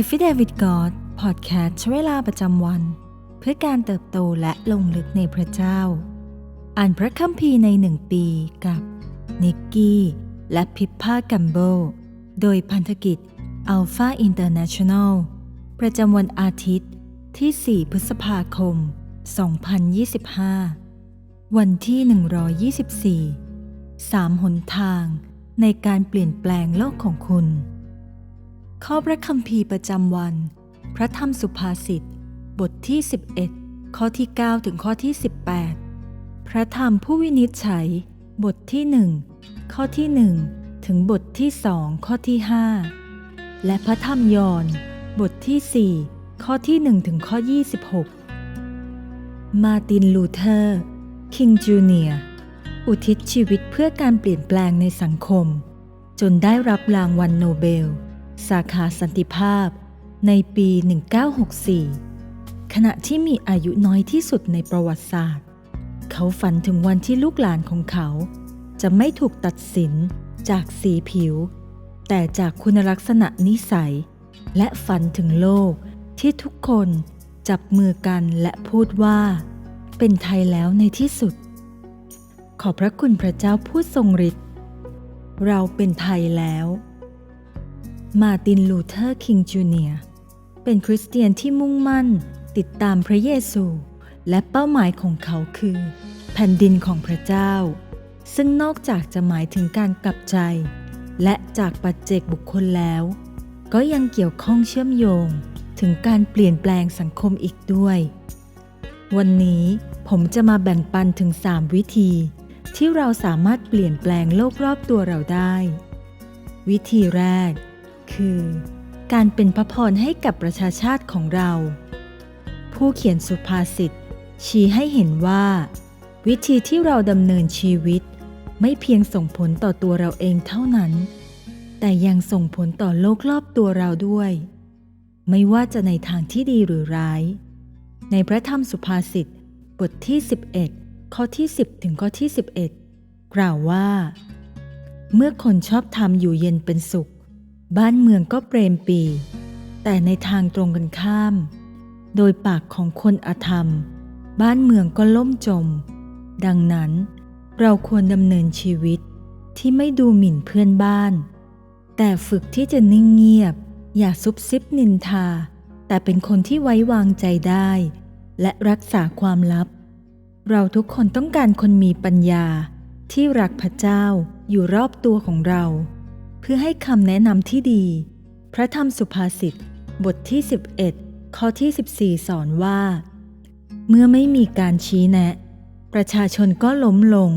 e f f i d a with God Podcast ใช้เวลาประจำวัน เพื่อการเติบโตและลงลึกในพระเจ้า อ่านพระคัมภีร์ในหนึ่งปีกับนิกกี้ และพิพพากัมโบ โดยพันธกิจ Alpha International ประจำวันอาทิตย์ที่ 4 พฤษภาคม 2025 วันที่ 124สามหนทางในการเปลี่ยนแปลงโลกของคุณ ข้อพระคัมภีร์ประจำวัน พระธรรมสุภาษิต บทที่ 11 ข้อที่ 9 ถึงข้อที่ 18 พระธรรมผู้วินิจฉัย บทที่1ข้อที่1ถึงบทที่2ข้อที่ 5 และพระธรรมยอห์นบทที่ 4 ข้อที่ 1 ถึงข้อ 26 มาตินลูเทอร์ คิงจูเนียอุทิศชีวิตเพื่อการเปลี่ยนแปลงในสังคม จนได้รับรางวัลโนเบล สาขาสันติภาพ ในปี 1964 ขณะที่มีอายุน้อยที่สุดในประวัติศาสตร์ เขาฝันถึงวันที่ลูกหลานของเขา จะไม่ถูกตัดสินจากสีผิว แต่จากคุณลักษณะนิสัย และฝันถึงโลกที่ทุกคนจับมือกันและพูดว่า เป็นไทยแล้วในที่สุด ขอบพระคุณพระเจ้าผู้ทรงฤทธิ์เราเป็นไทยแล้ว มาตินลูเทอร์คิงจูเนียร์เป็นคริสเตียนที่มุ่งมั่นติดตามพระเยซู และเป้าหมายของเขาคือ แผ่นดินของพระเจ้า ซึ่งนอกจากจะหมายถึงการกลับใจ และจากปัจเจกบุคคลแล้ว ก็ยังเกี่ยวข้องเชื่อมโยงถึงการเปลี่ยนแปลงสังคมอีกด้วย วันนี้ผมจะมาแบ่งปันถึง 3 วิธี ที่เราสามารถเปลี่ยนแปลงโลกรอบตัวเราได้ วิธีแรก คือ การเป็นพระพรให้กับประชาชาติของเรา ผู้เขียนสุภาษิตชี้ให้เห็นว่า วิธีที่เราดำเนินชีวิต ไม่เพียงส่งผลต่อตัวเราเองเท่านั้น แต่ยังส่งผลต่อโลกรอบตัวเราด้วย ไม่ว่าจะในทางที่ดีหรือร้าย ในพระธรรมสุภาษิตบทที่ 11 ข้อที่ 10 ถึงข้อที่ 11 กล่าวว่า เมื่อคนชอบธรรมอยู่เย็นเป็นสุข บ้านเมืองก็เปรมปี แต่ในทางตรงกันข้าม โดยปากของคนอธรรม บ้านเมืองก็ล่มจม ดังนั้นเราควรดำเนินชีวิตที่ไม่ดูหมิ่นเพื่อนบ้าน แต่ฝึกที่จะนิ่งเงียบ อย่าซุบซิบนินทา แต่เป็นคนที่ไว้วางใจได้ และรักษาความลับ เราทุกคนต้องการคนมีปัญญาที่รักพระเจ้าอยู่รอบตัวของเรา เพื่อให้คำแนะนำที่ดี พระธรรมสุภาษิตบทที่ 11 ข้อที่ 14 สอนว่า เมื่อไม่มีการชี้แนะ ประชาชนก็ล้มลง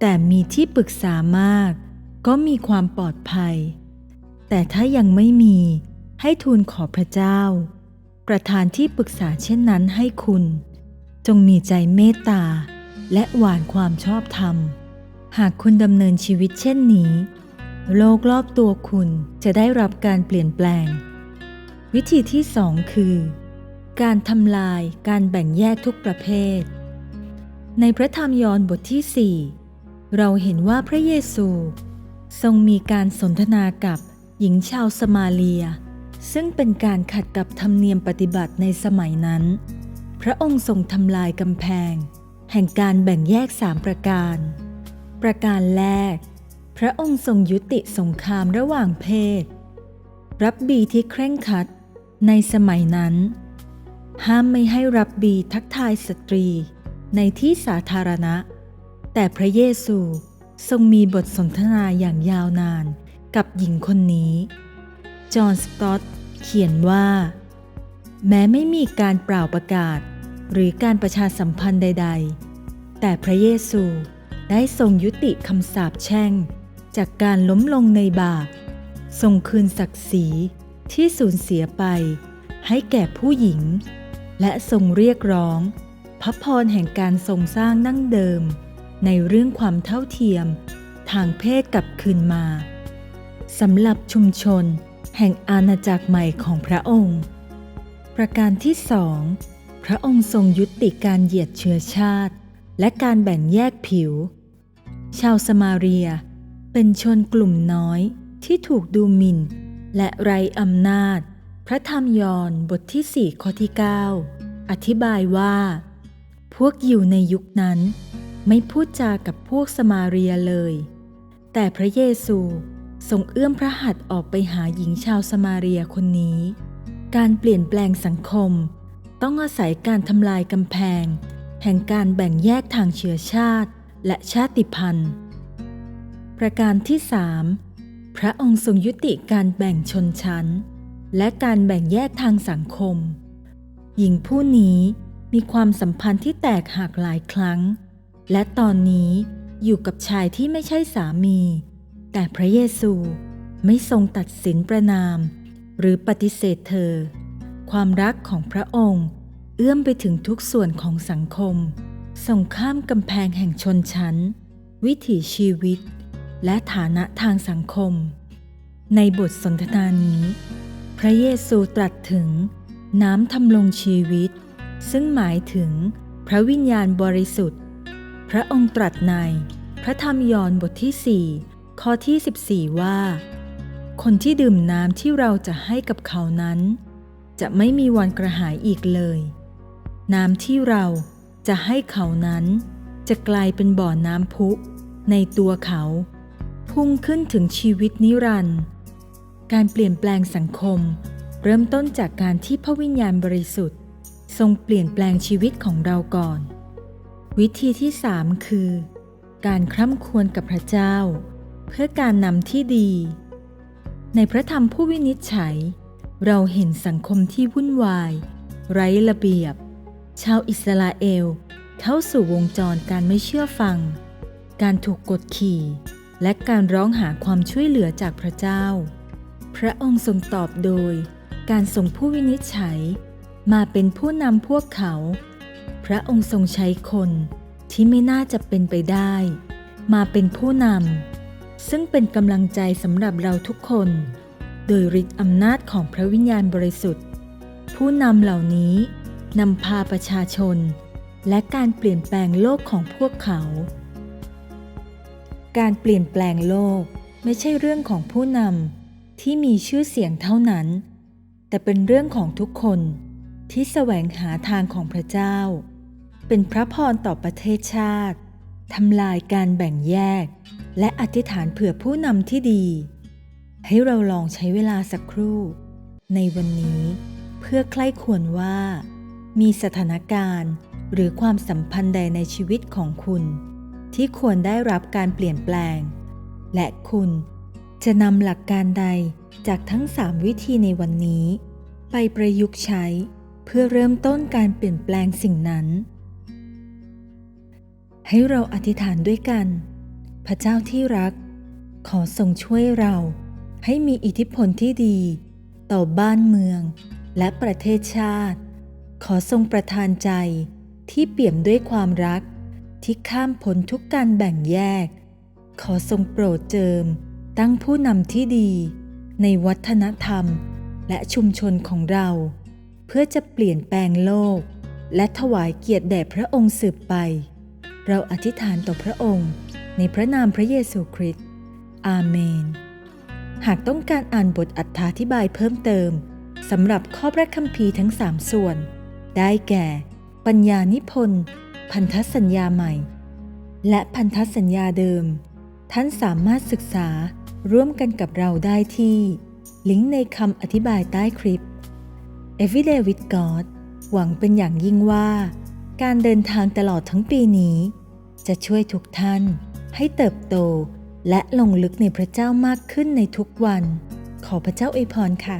แต่มีที่ปรึกษามาก ก็มีความปลอดภัย แต่ถ้ายังไม่มีให้ทูลขอพระเจ้า ประธานที่ปรึกษาเช่นนั้นให้คุณ จงมีใจเมตตาและหวานความชอบธรรม หากคุณดำเนินชีวิตเช่นนี้ โลกรอบตัวคุณจะได้รับการเปลี่ยนแปลง วิธีที่สองคือ การทำลายการแบ่งแยกทุกประเภท ในพระธรรมยอห์นบทที่ 4 เราเห็นว่าพระเยซู ทรงมีการสนทนากับหญิงชาวสมาเลีย ซึ่งเป็นการขัดกับธรรมเนียมปฏิบัติในสมัยนั้น พระองค์ทรงทำลายกำแพง แห่งการแบ่งแยกสามประการ ประการแรก พระองค์ทรงยุติสงครามระหว่างเพศ รับบีที่เคร่งครัดในสมัยนั้น ห้ามไม่ให้รับบีทักทายสตรีในที่สาธารณะ แต่พระเยซูทรงมีบทสนทนาอย่างยาวนานกับหญิงคนนี้ จอห์นสตอตเขียนว่า แม้ไม่มีการเปล่าประกาศ หรือการประชาสัมพันธ์ใด ๆ แต่พระเยซูได้ทรงยุติคำสาปแช่ง จากการล้มลงในบาปทรงคืนศักดิ์ศรีที่สูญเสียไป ให้แก่ผู้หญิง และทรงเรียกร้อง พระพรแห่งการทรงสร้างนั่งเดิม ในเรื่องความเท่าเทียม ทางเพศกลับคืนมาสำหรับชุมชน แห่งอาณาจักรใหม่ของพระองค์ ประการที่สองพระองค์ทรงยุติการเหยียดเชื้อชาติ และการแบ่งแยกผิว ชาวสมาเรีย เป็นชนกลุ่มน้อยที่ถูกดูหมิ่น และไรอำนาจ พระธรรมยอห์นบทที่4ข้อที่ 9 อธิบายว่า พวกอยิวในยุคนั้น ไม่พูดจากับพวกสมาเรียเลย แต่พระเยซูทรงเอื้อมพระหัตถ์ออกไปหาหญิงชาวสมาเรียคนนี้ การเปลี่ยนแปลงสังคม ต้องอาศัยการทำลายกำแพง แห่งการแบ่งแยกทางเชื้อชาติและชาติพันธุ์ ประการที่สามพระองค์ทรงยุติการแบ่งชนชั้น และการแบ่งแยกทางสังคม หญิงผู้นี้มีความสัมพันธ์ที่แตกหักหลายครั้ง และตอนนี้อยู่กับชายที่ไม่ใช่สามี แต่พระเยซูไม่ทรงตัดสินประนาม หรือปฏิเสธเธอ ความรักของพระองค์เอื้อมไปถึงทุกส่วนของสังคม ส่งข้ามกำแพงแห่งชนชั้น วิถีชีวิต และฐานะทางสังคม ในบทสนทนานี้ พระเยซูตรัสถึง น้ำทำลงชีวิต ซึ่งหมายถึงพระวิญญาณบริสุทธิ์ พระองค์ตรัสใน พระธรรมยอห์นบทที่ 4 ข้อที่ 14 ว่า คนที่ดื่มน้ำที่เราจะให้กับเขานั้น จะไม่มีวันกระหายอีกเลย น้ำที่เราจะให้เขานั้น จะกลายเป็นบ่อน้ำพุ ในตัวเขา พุ่งขึ้นถึงชีวิตนิรันดร์การเปลี่ยนแปลงสังคม เริ่มต้นจากการที่พระวิญญาณบริสุทธิ์ ทรงเปลี่ยนแปลงชีวิตของเราก่อน วิธีที่สามคือ การคร่ำครวญกับพระเจ้า เพื่อการนำที่ดี ในพระธรรมผู้วินิจฉัย เราเห็นสังคมที่วุ่นวาย ไร้ระเบียบ ชาวอิสราเอลเข้าสู่วงจรการไม่เชื่อฟัง การถูกกดขี่ และการร้องหาความช่วยเหลือจากพระเจ้า พระองค์ทรงตอบโดย การส่งผู้วินิจฉัย มาเป็นผู้นำพวกเขา พระองค์ทรงใช้คนที่ไม่น่าจะเป็นไปได้ มาเป็นผู้นำซึ่งเป็นกำลังใจสำหรับเราทุกคน โดยฤทธิ์อำนาจของพระวิญญาณบริสุทธิ์ ผู้นำเหล่านี้นำพาประชาชน และการเปลี่ยนแปลงโลกของพวกเขา การเปลี่ยนแปลงโลกไม่ใช่เรื่องของผู้นำที่มีชื่อเสียงเท่านั้น แต่เป็นเรื่องของทุกคนที่แสวงหาทางของพระเจ้า เป็นพระพรต่อประเทศชาติทำลายการแบ่งแยก และอธิษฐานเผื่อผู้นำที่ดี ให้เราลองใช้เวลาสักครู่ ในวันนี้เพื่อใคร่ควรว่า มีสถานการณ์หรือความสัมพันธ์ใดในชีวิตของคุณ ที่ควรได้รับการเปลี่ยนแปลง และคุณจะนำหลักการใดจากทั้งสามวิธีในวันนี้ ไปประยุกต์ใช้ เพื่อเริ่มต้นการเปลี่ยนแปลงสิ่งนั้น ให้เราอธิษฐานด้วยกัน พระเจ้าที่รัก ขอทรงช่วยเรา ให้มีอิทธิพลที่ดี ต่อบ้านเมือง และประเทศชาติ ขอทรงประทานใจที่เปี่ยมด้วยความรัก ที่ข้ามพ้นทุกการแบ่งแยก ขอทรงโปรดเจิม ตั้งผู้นำที่ดี ในวัฒนธรรมและชุมชนของเรา เพื่อจะเปลี่ยนแปลงโลก และถวายเกียรติแด่พระองค์สืบไป เราอธิษฐานต่อพระองค์ ในพระนามพระเยซูคริสต์อาเมน หากต้องการอ่านบทอธิบายเพิ่มเติมสำหรับข้อพระคัมภีร์ทั้งสามส่วน ได้แก่ ปัญญานิพนธ์ พันธสัญญาใหม่ และพันธสัญญาเดิม ท่านสามารถศึกษาร่วมกันกับเราได้ที่ ลิงก์ในคำอธิบายใต้คลิป Everyday with God หวังเป็นอย่างยิ่งว่า การเดินทางตลอดทั้งปีนี้ จะช่วยทุกท่านให้เติบโตและลงลึกในพระเจ้ามากขึ้นในทุกวัน ขอพระเจ้าอวยพรค่ะ